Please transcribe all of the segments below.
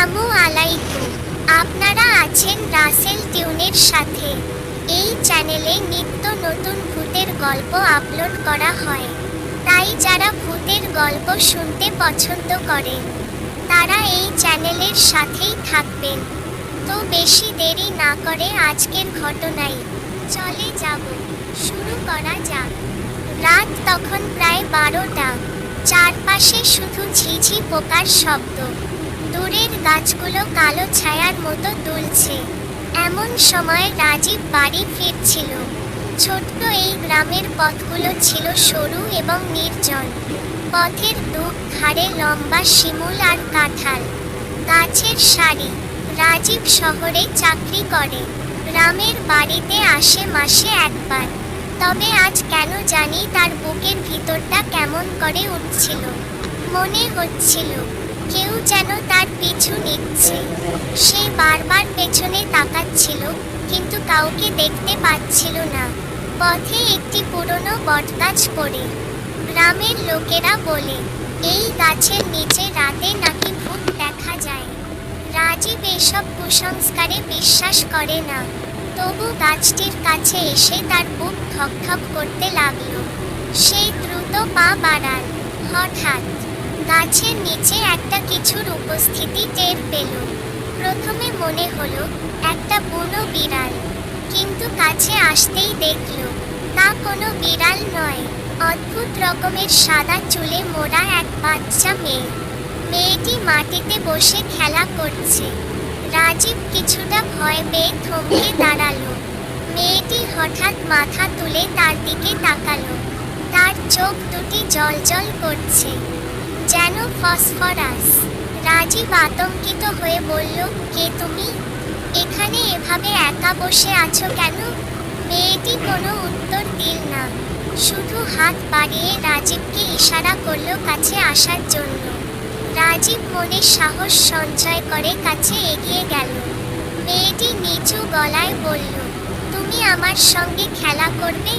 আসসালামু আলাইকুম। আপনারা আছেন রাসেল টিউনের সাথে। এই চ্যানেলে নিত্য নতুন ভূতের গল্প আপলোড করা হয়। তাই যারা ভূতের গল্প শুনতে পছন্দ করেন, তারা এই চ্যানেলের সাথেই থাকবেন। তো বেশি দেরি না করে আজকের ঘটনায় চলে যাব। শুরু করা যাক। রাত তখন প্রায় বারোটা। চারপাশে শুধু ঝিঝি পোকার শব্দ। দূরের গাছগুলো কালো ছায়ার মতো দুলছে। এমন সময় রাজীব বাড়ি ফিরছিল। ছোট্ট এই গ্রামের পথগুলো ছিল সরু এবং নির্জন। পথের দুঃখ ধারে লম্বা শিমুল আর কাঁঠাল। গাছের সারি। রাজীব শহরে চাকরি করে। গ্রামের বাড়িতে আসে মাসে একবার। তবে আজ কেন জানি তার বুকের ভিতরটা কেমন করে উঠছিল। মনে হচ্ছিল কেউ যেন তার পিছু নিচ্ছে। সে বারবার পেছনে তাকাচ্ছিল, কিন্তু কাউকে দেখতে পাচ্ছিল না। পথে একটি পুরনো বটগাছ পড়ে। গ্রামের লোকেরা বলে, এই গাছের নিচে রাতে নাকি ভূত দেখা যায়। রাজীব এসব কুসংস্কারে বিশ্বাস করে না। তবু গাছটির কাছে এসে তার বুক ধকধক করতে লাগল। সেই দ্রুত পা বাড়াল হঠাৎ গাছের নিচে একটা কিছুর উপস্থিতি টের পেল প্রথমে মনে হলো, একটা বুনো বিড়াল। কিন্তু কাছে আসতেই দেখল তা কোনো বিড়াল নয়। অদ্ভুত রকমের সাদা চুলে মোড়া এক বাচ্চা মেয়ে। মেয়েটি মাটিতে বসে খেলা করছে। রাজীব কিছুটা ভয় পেয়ে থমকে দাঁড়াল। মেয়েটি হঠাৎ মাথা তুলে তার দিকে তাকালো। তার চোখ দুটি জলজল করছে। যেন ফসফরাস। রাজীব আতঙ্কিত হয়ে বলল, কে তুমি? এখানে এভাবে একা বসে আছো কেন? মেয়েটি কোনো উত্তর দিল না। শুধু হাত বাড়িয়ে রাজীবকে ইশারা করল কাছে আসার জন্য। রাজীব মনে সাহস সঞ্চয় করে কাছে এগিয়ে গেল। মেয়েটি নিচু গলায় বলল, তুমি আমার সঙ্গে খেলা করবে?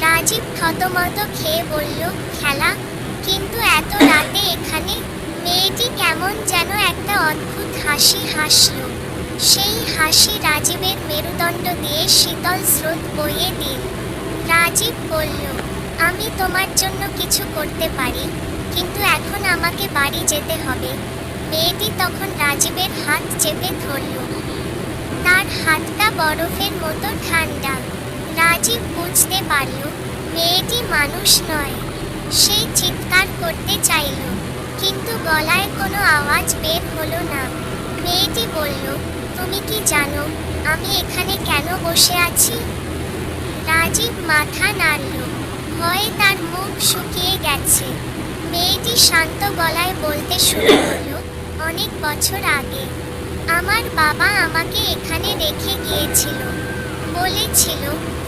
রাজীব থতমত খেয়ে বলল, খেলা কিন্তু এত রাতে এখানে মেয়েটি কেমন যেন একটা অদ্ভুত হাসি হাসল। সেই হাসি রাজীবের মেরুদণ্ড দিয়ে শীতল স্রোত বইয়ে দিল। রাজীব বলল, আমি তোমার জন্য কিছু করতে পারি, কিন্তু এখন আমাকে বাড়ি যেতে হবে। মেয়েটি তখন রাজীবের হাত চেপে ধরল। তার হাতটা বরফের মতো ঠান্ডা। রাজীব বুঝতে পারল, মেয়েটি মানুষ নয়। সেই চিৎকার করতে চাইল, কিন্তু গলায় কোনো আওয়াজ বের হলো না। মেয়েটি বলল, তুমি কি জানো আমি এখানে কেন বসে আছি? রাজীব মাথা নাড়ল, ভয়ে তার মুখ শুকিয়ে গেছে। মেয়েটি শান্ত গলায় বলতে শুরু করল, অনেক বছর আগে আমার বাবা আমাকে এখানে রেখে গিয়েছিল, বলেছিল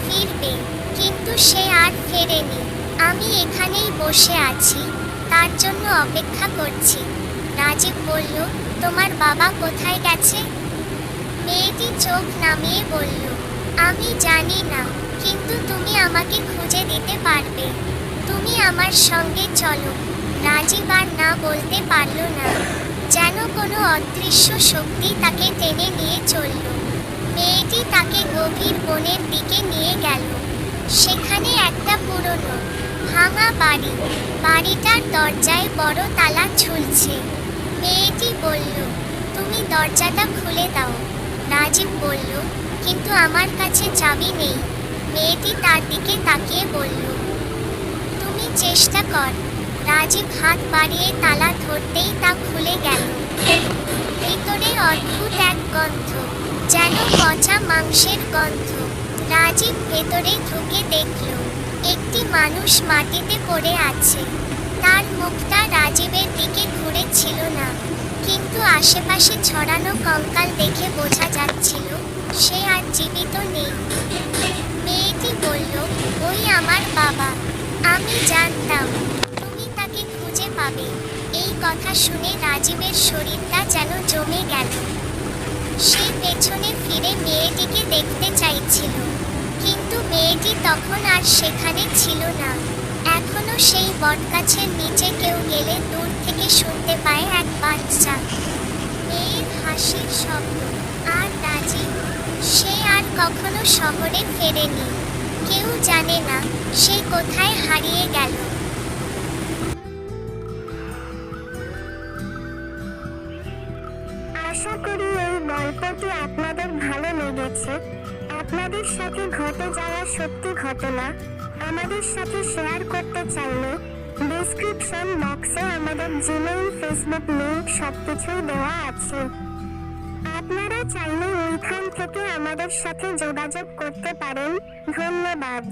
ফিরবে, কিন্তু সে আর ফেরেনি। আমি এখানেই বসে আছি, তার জন্য অপেক্ষা করছি। রাজীব বলল, তোমার বাবা কোথায় গেছে? মেয়েটি চোখ নামিয়ে বলল, আমি জানি না, কিন্তু তুমি আমাকে খুঁজে দিতে পারবে। তুমি আমার সঙ্গে চলো। রাজীব আর না বলতে পারল না, যেন কোনো অদৃশ্য শক্তি তাকে টেনে নিয়ে চলল। মেয়েটি তাকে গভীর বনের দিকে নিয়ে গেল। সেখানে একটা পুরনো ভাঙা বাড়ি। বাড়িটার দরজায় বড় তালা ঝুলছে। মেয়েটি বলল, তুমি দরজাটা খুলে দাও। রাজীব বলল, কিন্তু আমার কাছে চাবি নেই। মেয়েটি তার দিকে তাকিয়ে বলল, তুমি চেষ্টা কর। রাজীব হাত বাড়িয়ে তালা ধরতেই তা খুলে গেল। ভিতরে অদ্ভুত এক গন্ধ, যেন পচা মাংসের গন্ধ। রাজীব ভেতরে ঢুকে দেখল একটি মানুষ মাটিতে পড়ে আছে। তার মুখটা রাজীবের দিকে ঘুরে ছিল না। কিন্তু আশেপাশে ছড়ানো কঙ্কাল দেখে বোঝা যাচ্ছিল, সে আর জীবিত নেই। মেয়েটি বলল, ওই আমার বাবা। আমি জানতাম তুমি তাকে খুঁজে পাবে। এই কথা শুনে রাজীবের শরীরটা যেন জমে গেল। সে পেছনে ফিরে মেয়েটিকে দেখতে চাইছিল। কিন্তু মেয়েটি তখন আর সেখানে ছিল না। এখনও সেই বটগাছের নিচে কেউ গেলে দূর থেকে শুনতে পায় এক বাচ্চা। মেয়ের হাসির শব্দ, আর রাজীব সে আর কখনো শহরে ফেরেনি। কেউ জানে না সে কোথায় হারিয়ে গেল। আশা করি এই গল্পটি আপনাদের ভালো লেগেছে। আপনাদের সাথে ঘটে যাওয়া সত্যি ঘটনা, আমাদের সাথে শেয়ার করতে চাইলে ডিসক্রিপশন বক্সে আমাদের জিমেইল ফেসবুক লিঙ্ক সবকিছুই দেওয়া আছে। আপনারা চাইলে ওইখান থেকে আমাদের সাথে যোগাযোগ করতে পারেন। ধন্যবাদ।